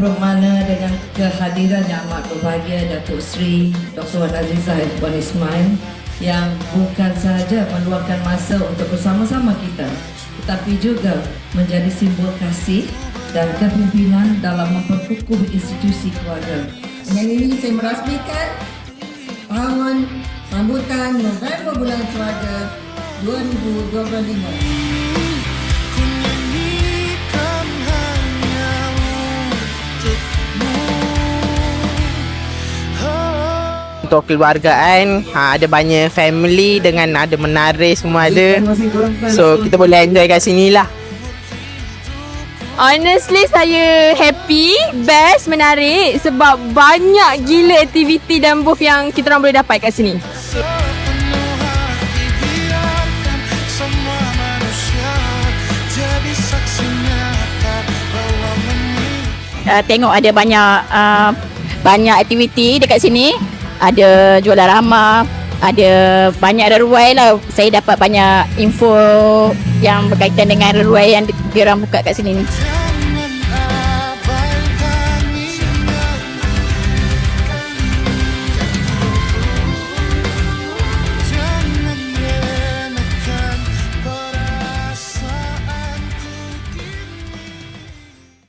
bermakna dengan kehadiran yang amat berbahagia Datuk Seri Dr. Wan Azizah Puan Ismail yang bukan sahaja meluangkan masa untuk bersama-sama kita tetapi juga menjadi simbol kasih dan kepimpinan dalam memperkukuh institusi keluarga. Dengan ini saya merasmikan tahun sambutan November Bulan Keluarga 2025. Untuk keluarga kan ha, ada banyak family dengan ada menari semua ada so kita boleh enjoy kat sini lah Honestly saya happy, best, menarik sebab banyak gila aktiviti dan booth yang kita orang boleh dapat kat sini. Uh, tengok ada banyak uh, banyak aktiviti dekat sini. Ada jualan ramah, ada banyak reruai lah. Saya dapat banyak info yang berkaitan dengan reruai yang di- diorang buka kat sini ni.